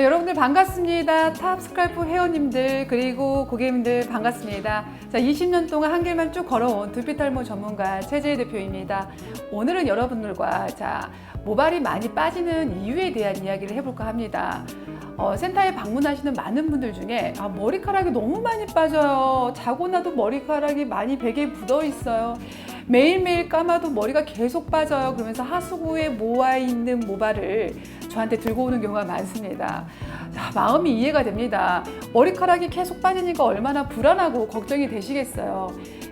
네, 여러분들 반갑습니다. 탑 스칼프 회원님들 그리고 고객님들 반갑습니다. 자, 20년 동안 한 길만 쭉 걸어온 두피 탈모 전문가 최재희 대표입니다. 오늘은 여러분들과 자 모발이 많이 빠지는 이유에 대한 이야기를 해볼까 합니다. 어, 센터에 방문하시는 많은 분들 중에 아, 머리카락이 너무 많이 빠져요. 자고 나도 머리카락이 많이 베개에 묻어 있어요. 매일매일 감아도 머리가 계속 빠져요. 그러면서 하수구에 모아 있는 모발을 저한테 들고 오는 경우가 많습니다. 자, 마음이 이해가 됩니다. 머리카락이 계속 빠지니까 얼마나 불안하고 걱정이 되시겠어요.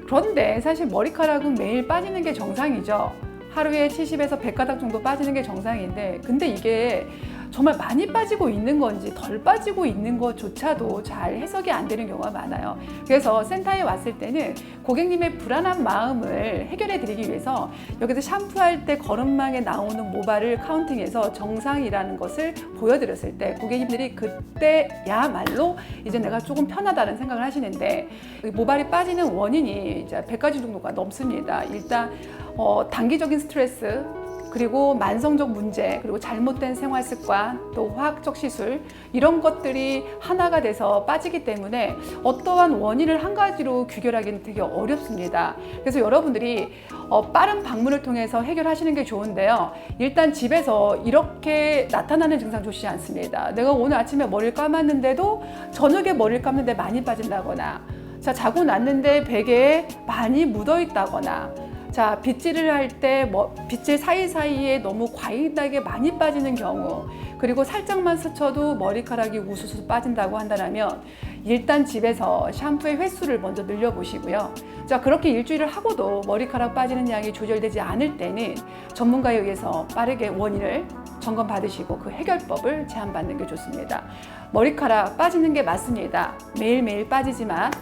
그런데 사실 머리카락은 매일 빠지는 게 정상이죠. 하루에 70에서 100가닥 정도 빠지는 게 정상인데, 근데 이게 정말 많이 빠지고 있는 건지 덜 빠지고 있는 것조차도 잘 해석이 안 되는 경우가 많아요. 그래서 센터에 왔을 때는 고객님의 불안한 마음을 해결해 드리기 위해서 여기서 샴푸할 때 거름망에 나오는 모발을 카운팅해서 정상이라는 것을 보여드렸을 때 고객님들이 그때야말로 이제 내가 조금 편하다는 생각을 하시는데 이 모발이 빠지는 원인이 이제 100가지 정도가 넘습니다. 일단 어, 단기적인 스트레스, 그리고 만성적 문제, 그리고 잘못된 생활 습관, 또 화학적 시술 이런 것들이 하나가 돼서 빠지기 때문에 어떠한 원인을 한 가지로 규결하기는 되게 어렵습니다. 그래서 여러분들이 어, 빠른 방문을 통해서 해결하시는 게 좋은데요. 일단 집에서 이렇게 나타나는 증상 좋지 않습니다. 내가 오늘 아침에 머리를 감았는데도 저녁에 머리를 감는데 많이 빠진다거나, 자 자고 났는데 베개에 많이 묻어 있다거나. 자, 빗질을 할 때 뭐 빗질 사이사이에 너무 과잉하게 많이 빠지는 경우 그리고 살짝만 스쳐도 머리카락이 우수수 빠진다고 한다면 일단 집에서 샴푸의 횟수를 먼저 늘려보시고요. 자, 그렇게 일주일을 하고도 머리카락 빠지는 양이 조절되지 않을 때는 전문가에 의해서 빠르게 원인을 점검 받으시고 그 해결법을 제안받는 게 좋습니다. 머리카락 빠지는 게 맞습니다. 매일매일 빠지지만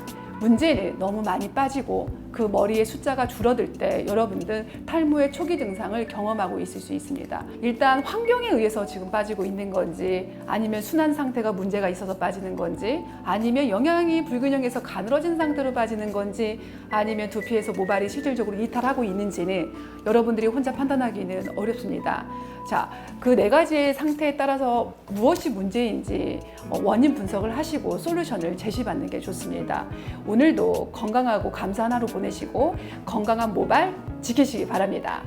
문제는 너무 많이 빠지고 그 머리의 숫자가 줄어들 때 여러분들 탈모의 초기 증상을 경험하고 있을 수 있습니다. 일단 환경에 의해서 지금 빠지고 있는 건지 아니면 순환 상태가 문제가 있어서 빠지는 건지 아니면 영양이 불균형해서 가늘어진 상태로 빠지는 건지 아니면 두피에서 모발이 실질적으로 이탈하고 있는지는 여러분들이 혼자 판단하기는 어렵습니다. 자, 그 네 가지의 상태에 따라서 무엇이 문제인지 어, 원인 분석을 하시고 솔루션을 제시받는 게 좋습니다. 오늘도 건강하고 감사한 하루 보내시고 건강한 모발 지키시기 바랍니다.